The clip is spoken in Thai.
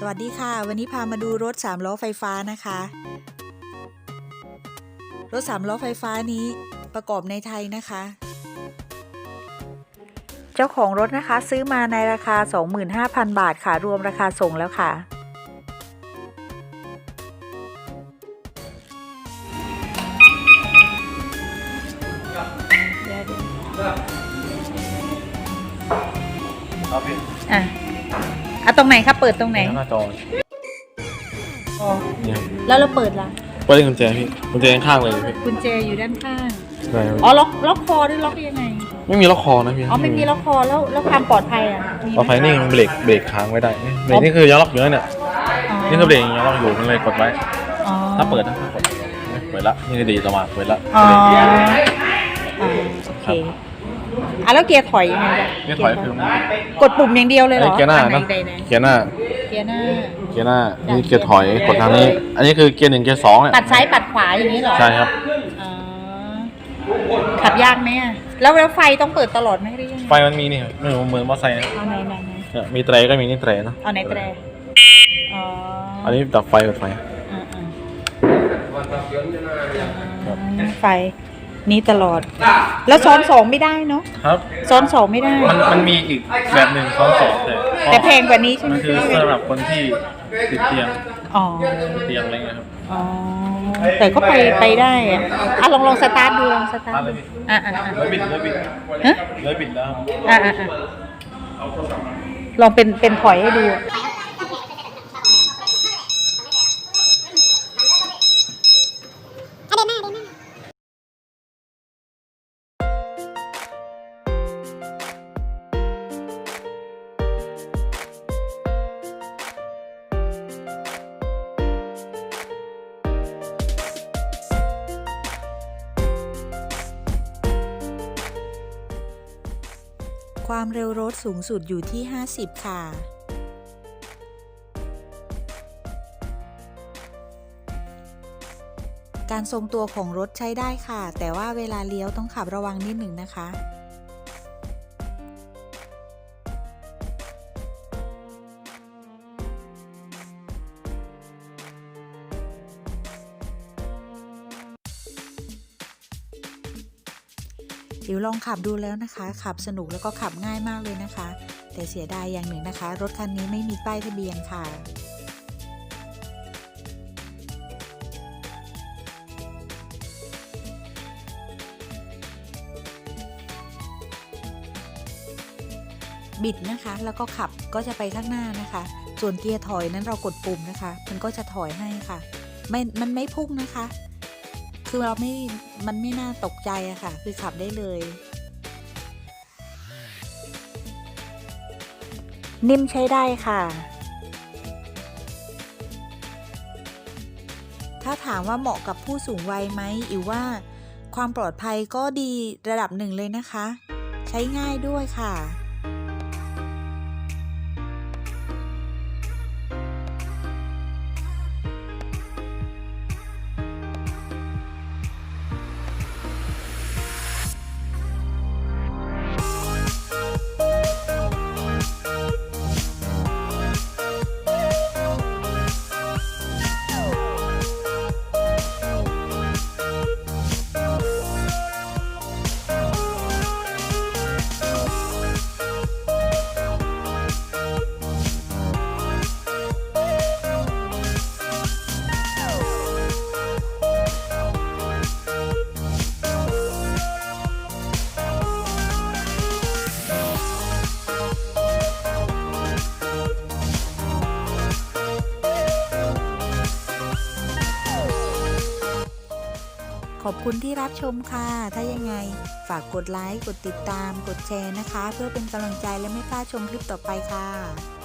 สวัสดีค่ะ วันนี้พามาดูรถ 3 ล้อไฟฟ้านะคะ รถ 3 ล้อไฟฟ้านี้ประกอบในไทยนะคะ เจ้าของรถนะคะซื้อมาในราคา 25,000 บาทค่ะ รวมราคาส่งแล้วค่ะครับพี่อะ อะตรงไหนคะเปิดตรงไหน หน้าจอเนี่ยครับแล้วเราเปิดละเปิดกุญแจพี่กุญแจข้างๆเลยพี่กุญแจอยู่ด้านข้าง ใช่ครับอ๋อล็อกล็อกคอหรือล็อกยังไง ไม่มีล็อกคอนะพี่อ๋อไม่มีล็อกคอแล้วแล้วความปลอดภัยอะมีไหมต่อไปนี่มันเบรกเบรกค้างไว้ได้นี่เบรกนี่คือยังล็อกอยู่นะเนี่ยนี่คือเบรกยังล็อกอยู่มันเลยกดไว้ อ๋อถ้าเปิดนะถ้าเปิดไม่เปิดละนี่คือดีต่อมาเปิดละอ๋อเบรกอ่าโอเค อะแล้วเกียร์ถอยยังไงจ๊ะนี่ถอยคือมันกดปุ่มอย่างเดียวเลยเหรอเกียร์หน้าอัไหเนาะใดไหนเกียร์หน้าเกียร์หน้า เกียร์หน้า นี่เกียร์ถอย กดทางนี้ อันนี้คือเกียร์หนึ่งเกียร์สองเนี่ยปัดซ้ายปัดขวาอย่างนี้เหรอใช่ครับ อ๋อขับยากไหมอะแล้วแล้วไฟต้องเปิดตลอดไหมหรือยังไงไฟมันมีนี่ครับไม่เหมือนเหมือนมอเตอร์ไซค์นะเอาไหนไหนไหนเนี่ยมีเตรก็มีนี่เตรเนาะเอาไหนแตรอ๋ออัอันนี้ดับไฟกดไฟ อ่าอ่าไฟ นี้ตลอด แล้วซ้อนสองไม่ได้เนาะครับ ซ้อนสองไม่ได้ มันมันมีอีกแบบหนึ่งซ้อนสองแต่แต่แพงกว่านี้ใช่ไหมมันคือสำหรับคนที่ติดเตียงอ๋อติดเตียงอะไรเงี้ยครับอ๋อแต่ก็ไปไปได้อะอะลองลองสตาร์ทดูลองสตาร์ทสตาร์ทเลดูยพี่อะอะอะเลยบิดเลยบิดฮะเลยบิดแล้วครับ อะอะอะลองเป็นเป็นถอยให้ดู ความเร็วรถสูงสุดอยู่ที่ 50 ค่ะ การทรงตัวของรถใช้ได้ค่ะ แต่ว่าเวลาเลี้ยวต้องขับระวังนิดหนึ่งนะคะ เดี๋ยวลองขับดูแล้วนะคะ ขับสนุกแล้วก็ขับง่ายมากเลยนะคะ แต่เสียดายอย่างหนึ่งนะคะ รถคันนี้ไม่มีป้ายทะเบียนค่ะบิดนะคะแล้วก็ขับก็จะไปข้างหน้านะคะ ส่วนเกียร์ถอยนั้นเรากดปุ่มนะคะ มันก็จะถอยให้ค่ะ ไม่มันไม่พุ่งนะคะ คือเราไม่ มันไม่น่าตกใจอะค่ะ คือขับได้เลย นิ่มใช้ได้ค่ะ ถ้าถามว่าเหมาะกับผู้สูงวัยไหมอิวว่า ความปลอดภัยก็ดีระดับหนึ่งเลยนะคะ ใช้ง่ายด้วยค่ะ อบคุณที่รับชมค่ะ ถ้ายังไง ฝากกดไลค์ กดติดตาม กดแชร์นะคะ เพื่อเป็นกำลังใจและไม่พลาดชมคลิปต่อไปค่ะ